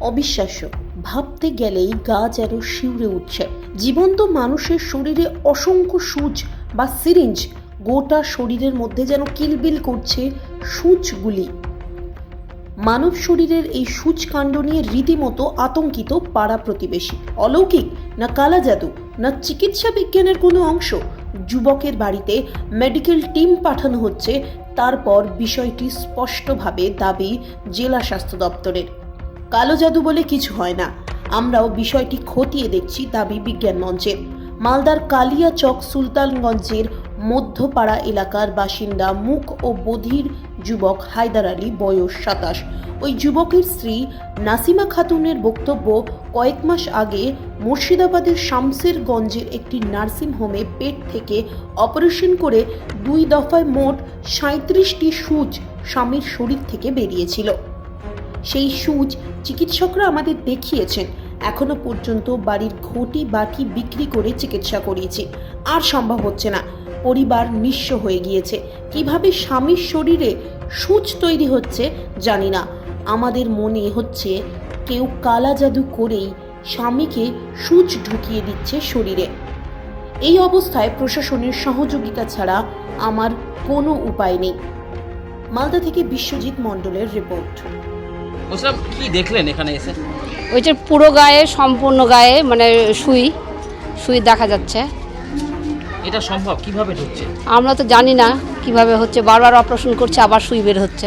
অবিশ্বাস্য। ভাবতে গেলেই গা যেন শিউরে উঠছে। জীবন্ত মানুষের শরীরে অসংখ্য সূচ বা সিরিঞ্জ, গোটা শরীরের মধ্যে যেন কিলবিল করছে সূচগুলি। মানব শরীরের এই সূচকাণ্ড নিয়ে রীতিমতো আতঙ্কিত পাড়া প্রতিবেশী। অলৌকিক, না কালা জাদু, না চিকিৎসা বিজ্ঞানের কোনো অংশ। যুবকের বাড়িতে মেডিকেল টিম পাঠানো হচ্ছে, তারপর বিষয়টি স্পষ্টভাবে দাবি জেলা স্বাস্থ্য দপ্তরের। কালো জাদু বলে কিছু হয় না। আমরাও বিষয়টি খতিয়ে দেখছি দাবি বিজ্ঞান মঞ্চের মালদার কালিয়াচক সুলতানগঞ্জের মধ্যপাড়া এলাকার বাসিন্দা মুখ ও বধির যুবক হায়দার আলী, বয়স সাতাশ। ওই যুবকের স্ত্রী নাসিমা খাতুনের বক্তব্য কয়েক মাস আগে মুর্শিদাবাদের শামসেরগঞ্জের একটি নার্সিং হোমে পেট থেকে অপারেশন করে দুই দফায় মোট সাঁত্রিশটি সুচ স্বামীর শরীর থেকে বেরিয়েছিল। সেই সুচ চিকিৎসকরা আমাদের দেখিয়েছেন। এখনও পর্যন্ত বাড়ির ঘটি বাটি বিক্রি করে চিকিৎসা করিয়েছি। আর সম্ভব হচ্ছে না। পরিবার নিঃস্ব হয়ে গিয়েছে। কীভাবে স্বামীর শরীরে সূচ তৈরি হচ্ছে জানি না। আমাদের মনে হচ্ছে কেউ কালা জাদু করেই স্বামীকে সূচ ঢুকিয়ে দিচ্ছে শরীরে। এই অবস্থায় প্রশাসনের সহযোগিতা ছাড়া আমার কোনো উপায় নেই। মালদা থেকে বিশ্বজিৎ মণ্ডলের রিপোর্ট। বলছিলাম কি দেখলেন এখানে এসে? ওই যে পুরো গায়ে সম্পূর্ণ গায়ে মানে সুই সুই দেখা যাচ্ছে। এটা সম্ভব? কীভাবে ঢুকছে? আমরা তো জানি না কীভাবে হচ্ছে। বারবার অপারেশন করছে আবার সুই বের হচ্ছে।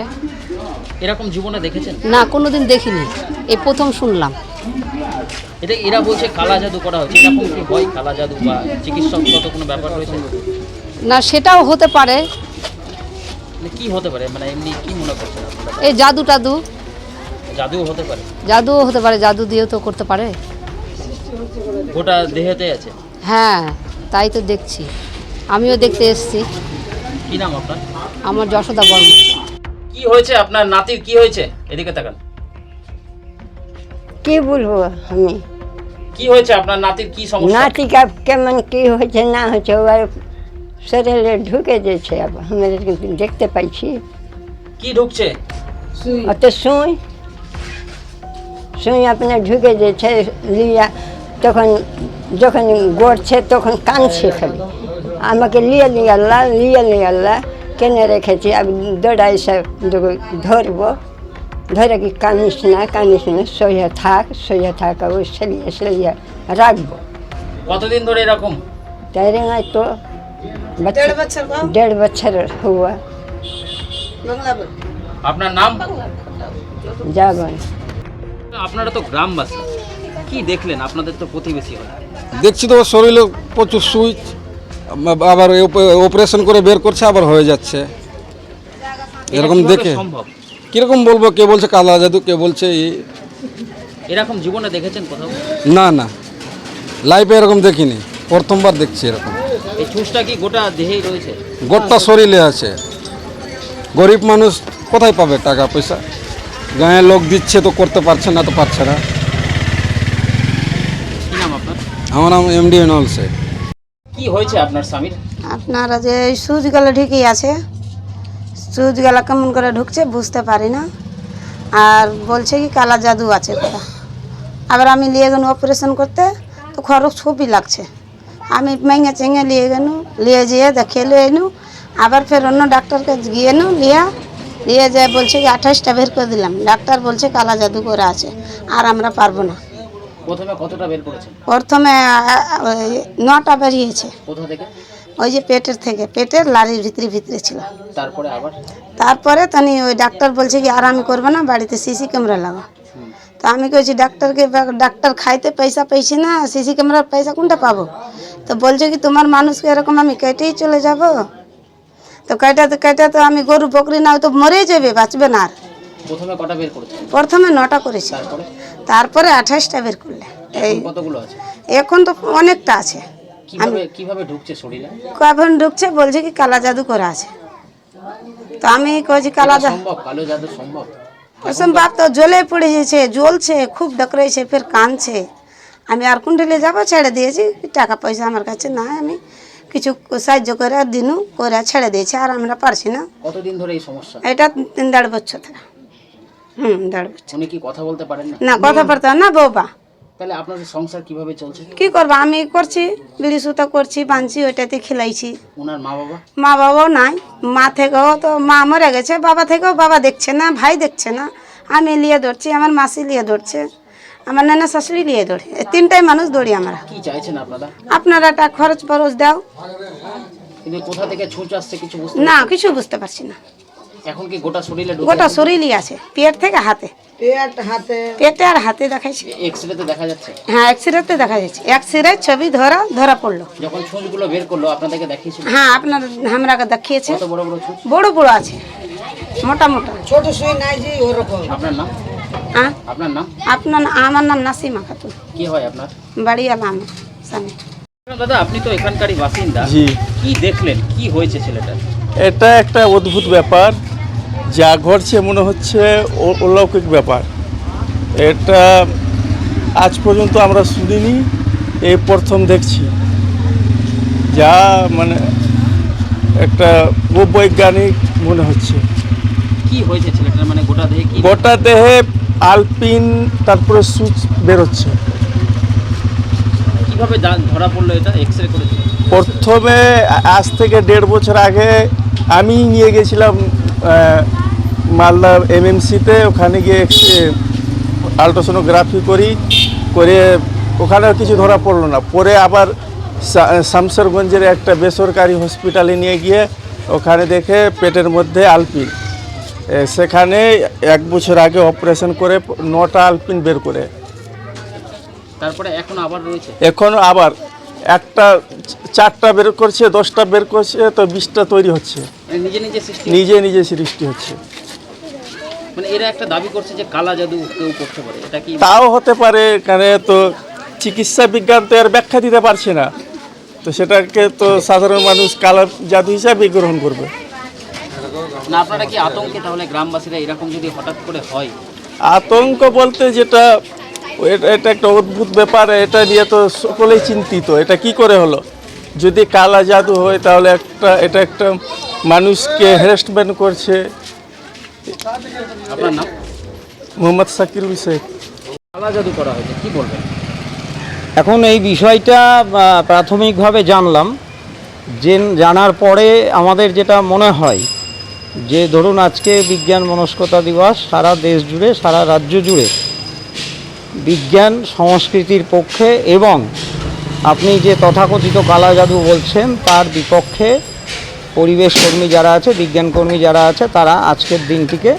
এরকম জীবনে দেখেছেন? না কোনোদিন দেখিনি। এই প্রথম শুনলাম। এটা এরা বলছে কালা জাদু করা হয়েছে। এরকম কি হয় কালা জাদু বা চিকিৎসকগত কোনো ব্যাপার রয়েছে? না সেটাও হতে পারে। মানে কি হতে পারে? মানে এমনি কি মনে করছেন এই জাদু টাদু। জাদুও হতে পারে। জাদুও হতে পারে জাদু দিয়েও তো করতে পারে। গোটা দেহেতে আছে। হ্যাঁ তাই তো দেখছি। আমিও দেখতে এসেছি। কি নাম আপনার? আমার যশোদা বর্মা। কি হয়েছে আপনার নাতির? কি হয়েছে? এদিকে তাকান। কি বলব আমি? কি হয়েছে আপনার নাতির? কি সমস্যা? নাতিকা কেমন কি হয়েছে না হয়েছে ওর শরীরে ঢুকে যেছে আমরা দেখতে পাইছি। কি ঢুকছে? অত সুই শুনে আপনার ঢুকে যেছে লিয়া তখন যখন গড়ছে তখন কাঁদছে খালি। আমাকে লিয়ে নিয়ে আল্লাহ লিয়ে নিয়ে আল্লাহ কেনে রেখেছি আমি দড়াই সব ধরবো। ধরে কি কানিস না কানিস না সইয়া থাক সইয়া থাক ওই সেলিয়ে সেলিয়ে রাখব। কতদিন ধরে এরকম? তাই তো। দেড় বছর হওয়া আপনার নাম? যাবেন আপনারা তো গ্রামবাসী। কি দেখলেন? আপনাদের তো প্রতিবেশী হয়। দেখছি তো শরীরে প্রচুর সুইচ আবার অপারেশন করে বের করছে আবার হয়ে যাচ্ছে। এরকম দেখে কীরকম বলব? কে বলছে কালা জাদু কে বলছে এই এরকম জীবনে দেখেছেন কোথাও? না না। লাইফে এরকম দেখিনি। প্রথমবার দেখছি এরকম। এই ছুঁচটা কি গোটা দেহেই রয়েছে? গোটা শরীরে আছে। গরিব মানুষ কোথায় পাবে টাকা পয়সা? গায়ে লোক দিচ্ছে তো করতে পারছে না তো পারছে না। আমার নাম এমডি এনল শেখ। কি হয়েছে আপনার স্বামীর? আপনারা যে এই সুচগুলো ঢুকেই আছে সুচগুলো কেমন করে ঢুকছে বুঝতে পারি না। আর বলছে কি কালা জাদু আছে করা আবার আমি নিয়ে গেল অপারেশন করতে তো খরচ খুবই লাগছে। আমি মেঙে চেঙে নিয়ে গেল নিয়ে যেয়ে দেখে লিয়ে এনু আবার ফের অন্য ডাক্তারকে গিয়ে নু লিয়া নিয়ে যায় বলছে কি আঠাশটা বের করে দিলাম। ডাক্তার বলছে কালা জাদু করে আছে আর আমরা পারব না। প্রথমে কতটা বের করেছেন প্রথমে ওই নটা বেরিয়েছে। কোথা থেকে? ওই যে পেটের থেকে পেটের লারির ভিতরে ভিতরে ছিল। তারপরে আবার? তারপরে তানি ওই ডাক্তার বলছে কি আর আমি করব না বাড়িতে সিসি ক্যামেরা লাগা। তো আমি কইছি ডাক্তারকে ডাক্তার খাইতে পয়সা পেয়েছি না সিসি ক্যামেরার পয়সা কোনটা পাবো? তো বলছে কি তোমার মানুষকে এরকম আমি কেটেই চলে যাব তো কেটাতে কেটাতে আমি গরু বকরি না তো মরেই যাবে বাঁচবে না আর। প্রথমে কটা বের করেছেন? প্রথমে নটা করেছি। তারপরে? আঠাশটা বের করলে। এই এখন কতগুলো আছে? এখন তো অনেকটা আছে। কীভাবে কীভাবে ঢুকছে শরীরে? কখন ঢুকছে বলছে কি কালা জাদু করা আছে। তো আমি কইছি কালা জাদু সম্ভব? কালো জাদু সম্ভব? তো জ্বলে পড়ে গেছে জ্বলছে খুব ডকরেছে ফের কাঁদছে। আমি আর কুণ্ডলে যাব ছেড়ে দিয়েছি টাকা পয়সা আমার কাছে না আমি কিছু সাহায্য করে দিনু করে ছেড়ে দিয়েছে আর আমরা পারছি না। কতদিন ধরে এই সমস্যা? এটা তিন দেড় বছর থেকে হুম দেড় বছর। উনি কি কথা বলতে পারেন না? না কথা বলতে না বৌবা তাহলে আপনাদের সংসার কীভাবে চলছে? কি করব? আমি করছি বিড়ি সুতো করছি বাঁধছি ওইটাতে খেলাইছি। ওনার মা বাবা? মা বাবাও নাই। মা থেকেও তো মা মরে গেছে বাবা থেকেও বাবা দেখছে না ভাই দেখছে না। আমি লিয়ে ধরছি আমার মাসি লিয়ে দৌড়ছে আমার নানা শাশুড়ি নিয়ে দৌড়ে। এই তিনটাই মানুষ দৌড়ি আমরা। কি চাইছেন আপনারা? আপনারা একটা খরচ ফরচ দাও। কিন্তু কোথা থেকে ছুঁচ আসছে কিছু বুঝতে না কিছু বুঝতে পারছি না। এখন কি গোটা শরীরে গোটা শরীরই আছে পেট থেকে হাতে। পেটে আর হাতে দেখাইছে। এক্স রেতে দেখা যাচ্ছে? হ্যাঁ এক্সরেতে দেখা যাচ্ছে। এক্সরে ছবি ধরা ধরা পড়ল। যখন ছুঁচগুলো বের করল আপনাদেরকে দেখিয়েছিল? হ্যাঁ আপনার আমরাকে দেখিয়েছে। কত বড় বড় ছুঁচ? বড় বড় আছে মোটা মোটা। আপনার নাম? আপনার নাম? আপনার আমার নাম নাসিমা খাতুন। কি হয় আপনার? বাড়ি আলাম স্বামী। দাদা আপনি তো এখানকারই বাসিন্দা। জি। কি দেখলেন? কি হয়েছে ছেলেটার? এটা একটা অদ্ভুত ব্যাপার। যা ঘটছে মনে হচ্ছে অলৌকিক ব্যাপার। এটা আজ পর্যন্ত আমরা শুনিনি এই প্রথম দেখছি। যা মানে একটা বৈজ্ঞানিক মনে হচ্ছে। কি হয়েছে ছেলেটার? মানে গোটা দেহে গোটা দেহে আলপিন তারপরে সুচ বেরোচ্ছে। কীভাবে ধরা পড়ল এটা? এক্স রে করেছিল প্রথমে আজ থেকে দেড় বছর আগে আমি নিয়ে গেছিলাম মালদা এমএমসিতে ওখানে গিয়ে আলট্রাসোনোগ্রাফি করি করে ওখানেও কিছু ধরা পড়ল না। পরে আবার শামসেরগঞ্জের একটা বেসরকারি হসপিটালে নিয়ে গিয়ে ওখানে দেখে পেটের মধ্যে আলপিন। সেখানে এক বছর আগে অপারেশন করে নটা আলপিন বের করে। তারপরে এখন আবার রয়েছে? এখন আবার একটা চারটা বের করছে দশটা বের করছে তো বিশটা তৈরি হচ্ছে। মানে নিজে নিজে সৃষ্টি নিজে নিজে সৃষ্টি হচ্ছে। মানে এরা একটা দাবি করছে যে কালা জাদু কেউ করতে পারে। এটা কি তাও হতে পারে কারণ তো চিকিৎসা বিজ্ঞান তো এর ব্যাখ্যা দিতে পারছে না। তো সেটাকে তো সাধারণ মানুষ কালার জাদু হিসাবে গ্রহণ করবে। না আপনারা কি আতঙ্কে? তাহলে গ্রামবাসীরা এরকম যদি হঠাৎ করে হয়? আতঙ্ক বলতে যেটা এটা এটা একটা অদ্ভুত ব্যাপার এটা নিয়ে তো সকলেই চিন্তিত। এটা কি করে হলো? যদি কালা জাদু হয় তাহলে একটা এটা একটা মানুষকে হ্যারাসমেন্ট করছে। আপনার নাম? মোহাম্মদ সাকিরুল শেখ কালা জাদু করা হয়েছে কি বলবেন? এখন এই বিষয়টা প্রাথমিকভাবে জানলাম। যে জানার পরে আমাদের যেটা মনে হয় যে ধরুন আজকে বিজ্ঞান মনস্কতা দিবস, সারা দেশ জুড়ে, সারা রাজ্য জুড়ে বিজ্ঞান সংস্কৃতির পক্ষে এবং আপনি যে তথাকথিত কালা জাদু বলছেন, তার বিপক্ষে পরিবেশ কর্মী যারা আছে, বিজ্ঞান কর্মী যারা আছে, তারা আজকের দিনটিকে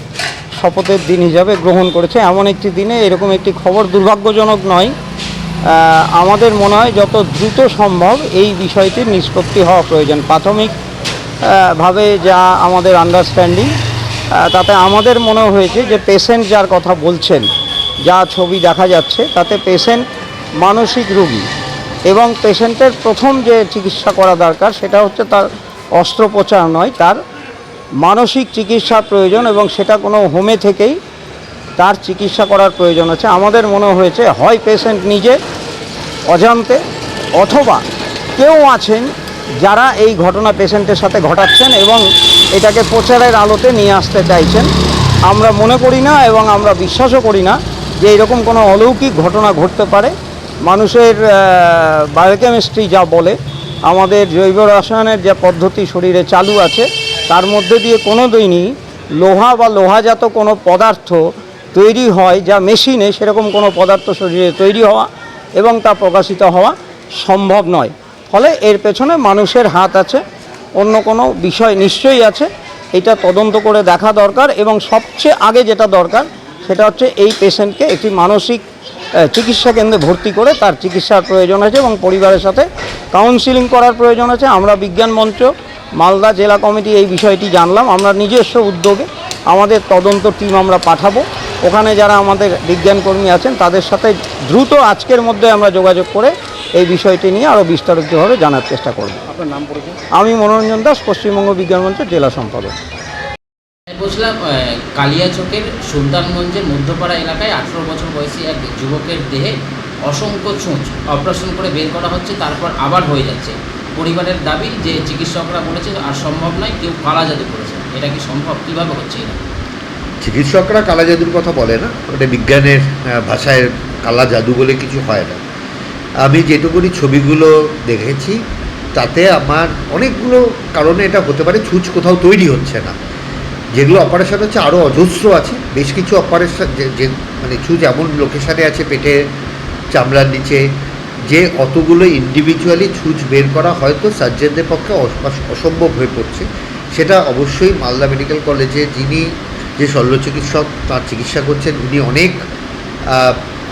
শপথের দিন হিসাবে গ্রহণ করেছে। এমন একটি দিনে এরকম একটি খবর দুর্ভাগ্যজনক নয়। আমাদের মনে হয় যত দ্রুত সম্ভব এই বিষয়টির নিষ্পত্তি হওয়া প্রয়োজন। প্রাথমিক ভাবে যা আমাদের আন্ডারস্ট্যান্ডিং তাতে আমাদের মনে হয়েছে যে পেশেন্ট যার কথা বলছেন, যা ছবি দেখা যাচ্ছে, তাতে পেশেন্ট মানসিক রোগী এবং পেশেন্টের প্রথম যে চিকিৎসা করা দরকার সেটা হচ্ছে তার অস্ত্রোপচার নয়, তার মানসিক চিকিৎসার প্রয়োজন এবং সেটা কোনো হোমে থেকেই তার চিকিৎসা করার প্রয়োজন আছে। আমাদের মনে হয়েছে, হয় পেশেন্ট নিজে অজান্তে অথবা কেউ আছেন যারা এই ঘটনা পেশেন্টের সাথে ঘটাচ্ছেন এবং এটাকে প্রচারের আলোতে নিয়ে আসতে চাইছেন, আমরা মনে করি না এবং আমরা বিশ্বাসও করি না যে এরকম কোনো অলৌকিক ঘটনা ঘটতে পারে। মানুষের বায়োকেমিস্ট্রি যা বলে, আমাদের জৈব রসায়নের যে পদ্ধতি শরীরে চালু আছে, তার মধ্যে দিয়ে কোনো দিনই লোহা বা লোহাজাত কোনো পদার্থ তৈরি হয় যা মেশিনে সেরকম কোনো পদার্থ শরীরে তৈরি হওয়া এবং তা প্রকাশিত হওয়া সম্ভব নয়। ফলে এর পেছনে মানুষের হাত আছে, অন্য কোনো বিষয় নিশ্চয়ই আছে, এটা তদন্ত করে দেখা দরকার এবং সবচেয়ে আগে যেটা দরকার সেটা হচ্ছে এই পেশেন্টকে একটি মানসিক চিকিৎসা কেন্দ্রে ভর্তি করে তার চিকিৎসার প্রয়োজন আছে এবং পরিবারের সাথে কাউন্সিলিং করার প্রয়োজন আছে। আমরা বিজ্ঞান মঞ্চ মালদা জেলা কমিটি এই বিষয়টি জানলাম, আমরা নিজস্ব উদ্যোগে আমাদের তদন্ত টিম আমরা পাঠাবো। ওখানে যারা আমাদের বিজ্ঞান কর্মী আছেন তাদের সাথে দ্রুত আজকের মধ্যে আমরা যোগাযোগ করে এই বিষয়টি নিয়ে আরও বিস্তারিতভাবে জানার চেষ্টা করব। আপনার নাম পরিচয়? আমি মনোরঞ্জন দাস পশ্চিমবঙ্গ বিজ্ঞান মঞ্চের জেলা সম্পাদক। বলছিলাম কালিয়াচকের সুলতানগঞ্জের মধ্যপাড়া এলাকায় আঠেরো বছর বয়সী এক যুবকের দেহে অসংখ্য ছুঁচ অপারেশন করে বের করা হচ্ছে তারপর আবার হয়ে যাচ্ছে। পরিবারের দাবি যে চিকিৎসকরা বলেছে আর সম্ভব নয় কেউ কালা জাদু করেছে। এটা কি সম্ভব? কীভাবে হচ্ছে এটা? চিকিৎসকরা কালা জাদুর কথা বলে না ওটা বিজ্ঞানের ভাষায় কালা জাদু বলে কিছু হয় না। আমি যেটুকুনি ছবিগুলো দেখেছি, তাতে আমার অনেকগুলো কারণে এটা হতে পারে ছুঁচ কোথাও তৈরি হচ্ছে না। যেগুলো অপারেশন হচ্ছে আরও অজস্র আছে, বেশ কিছু অপারেশন যে মানে ছুঁচ এমন লোকেশানে আছে পেটে, চামড়ার নিচে, যে অতগুলো ইন্ডিভিজুয়ালি ছুঁচ বের করা হয়তো সার্জনদের পক্ষে অসম্ভব হয়ে পড়ছে। সেটা অবশ্যই মালদা মেডিকেল কলেজে যিনি যে শল্য চিকিৎসক তার চিকিৎসা করছেন, উনি অনেক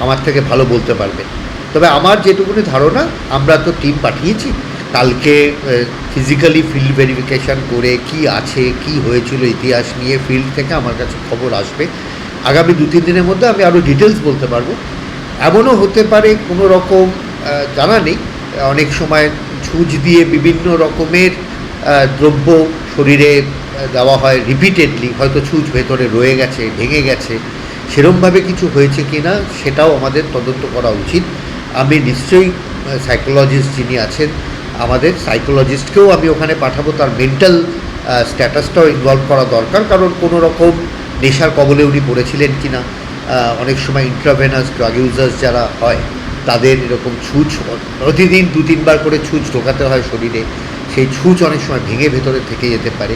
আমার থেকে ভালো বলতে পারবেন। তবে আমার যেটুকুনি ধারণা, আমরা তো টিম পাঠিয়েছি। কালকে ফিজিক্যালি ফিল্ড ভেরিফিকেশান করে কি আছে, কি হয়েছিল ইতিহাস নিয়ে ফিল্ড থেকে আমার কাছে খবর আসবে। আগামী দু তিন দিনের মধ্যে আমি আরও ডিটেলস বলতে পারব। এমনও হতে পারে কোনো রকম জানা নেই। অনেক সময় ছুঁচ দিয়ে বিভিন্ন রকমের দ্রব্য শরীরে দেওয়া হয় রিপিটেডলি হয়তো ছুঁচ ভেতরে রয়ে গেছে, ভেঙে গেছে। সেরমভাবে কিছু হয়েছে কি না সেটাও আমাদের তদন্ত করা উচিত। আমি নিশ্চয়ই সাইকোলজিস্ট যিনি আছেন, আমাদের সাইকোলজিস্টকেও আমি ওখানে পাঠাবো, তার মেন্টাল স্ট্যাটাসটাও ইনভলভ করা দরকার, কারণ কোনো রকম নেশার কবলে উনি পড়েছিলেন কি না অনেক সময় ইন্ট্রাভেনাস ড্রাগ ইউজার্স যারা হয়, তাদের এরকম ছুঁচ, প্রতিদিন দু তিনবার করে ছুঁচ ঢোকাতে হয় শরীরে, সেই ছুঁচ অনেক সময় ভেঙে ভেতরে থেকে যেতে পারে।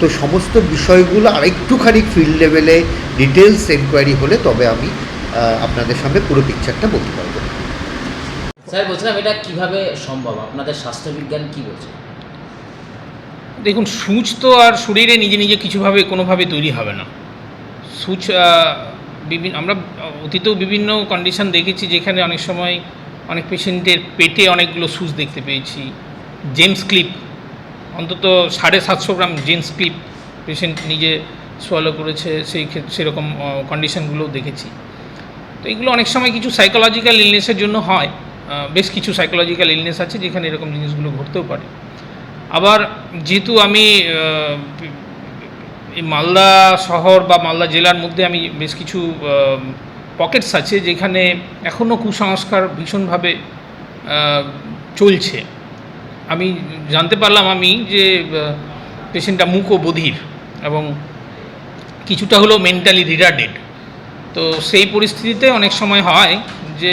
তো সমস্ত বিষয়গুলো আরেকটুখানি ফিল্ড লেভেলে ডিটেলস এনকোয়ারি হলে তবে আমি আপনাদের সামনে পুরো পিকচারটা বলতে পারব। স্যার, বলছিলাম এটা কীভাবে সম্ভব? আপনাদের স্বাস্থ্যবিজ্ঞান কি বলছে? দেখুন, সূচ তো আর শরীরে নিজে নিজে কিছুভাবে, কোনোভাবে তৈরি হবে না। সূচ বিভিন্ন আমরা অতীতেও বিভিন্ন কন্ডিশন দেখেছি যেখানে অনেক সময় অনেক পেশেন্টের পেটে অনেকগুলো সূচ দেখতে পেয়েছি। জেমস ক্লিপ অন্তত সাড়ে সাতশো গ্রাম জেমস ক্লিপ পেশেন্ট নিজে সোয়ালো করেছে, সেই ক্ষেত্রে সেরকম কন্ডিশনগুলোও দেখেছি। তো এগুলো অনেক সময় কিছু সাইকোলজিক্যাল ইলনেসের জন্য হয়। বেশ কিছু সাইকোলজিক্যাল ইলনেস আছে যেখানে এরকম জিনিসগুলো ঘটতেও পারে। আবার যেহেতু আমি এই মালদা শহর বা মালদা জেলার মধ্যে আমি বেশ কিছু পকেটস আছে যেখানে এখনও কুসংস্কার ভীষণভাবে চলছে। আমি জানতে পারলাম আমি যে পেশেন্টটা মুখ ও বধির এবং কিছুটা হলেও মেন্টালি রিটার্ডেড তো সেই পরিস্থিতিতে অনেক সময় হয় যে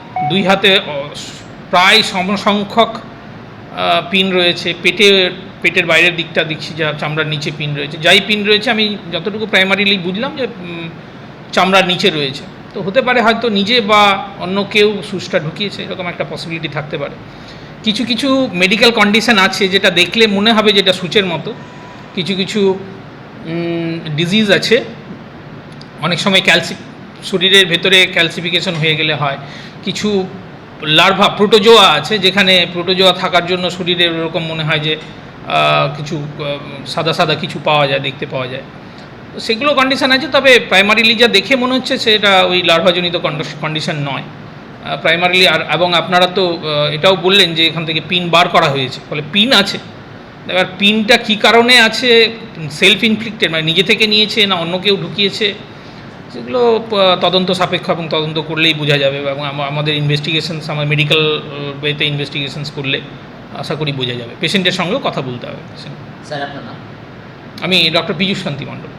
দুই হাতে প্রায় সমসংখ্যক পিন রয়েছে। পেটে, পেটের বাইরের দিকটা দেখছি যা চামড়ার নিচে পিন রয়েছে। যাই পিন রয়েছে, আমি যতটুকু প্রাইমারিলি বুঝলাম যে চামড়ার নিচে রয়েছে। তো হতে পারে হয়তো নিজে বা অন্য কেউ সুচটা ঢুকিয়েছে, এরকম একটা পসিবিলিটি থাকতে পারে। কিছু কিছু মেডিকেল কন্ডিশন আছে যেটা দেখলে মনে হবে যেটা সূচের মতো। কিছু কিছু ডিজিজ আছে। অনেক সময় ক্যালসি শরীরের ভেতরে ক্যালসিফিকেশন হয়ে গেলে হয়। কিছু লার্ভা প্রোটোজোয়া আছে, যেখানে প্রোটোজোয়া থাকার জন্য শরীরে এরকম মনে হয় যে কিছু সাদা সাদা কিছু পাওয়া যায়, দেখতে পাওয়া যায়। তো সেগুলো কন্ডিশন আছে, তবে প্রাইমারিলি যা দেখে মনে হচ্ছে সেটা ওই লার্ভাজনিত কন্ডিশন নয়। প্রাইমারিলি আর, এবং আপনারা তো এটাও বললেন যে এখান থেকে পিন বার করা হয়েছে, ফলে পিন আছে। এবার পিনটা কী কারণে আছে সেলফ ইনফ্লিক্টেড মানে নিজে থেকে নিয়েছে না অন্য কেউ ঢুকিয়েছে? সেগুলো তদন্ত সাপেক্ষ এবং তদন্ত করলেই বোঝা যাবে এবং আমাদের ইনভেস্টিগেশনস আমার মেডিকেল ওয়েতে ইনভেস্টিগেশনস করলে আশা করি বোঝা যাবে। পেশেন্টের সঙ্গেও কথা বলতে হবে। পেশেন্ট স্যার আপনার নাম? আমি ডক্টর পীযুষ শান্তি মণ্ডল।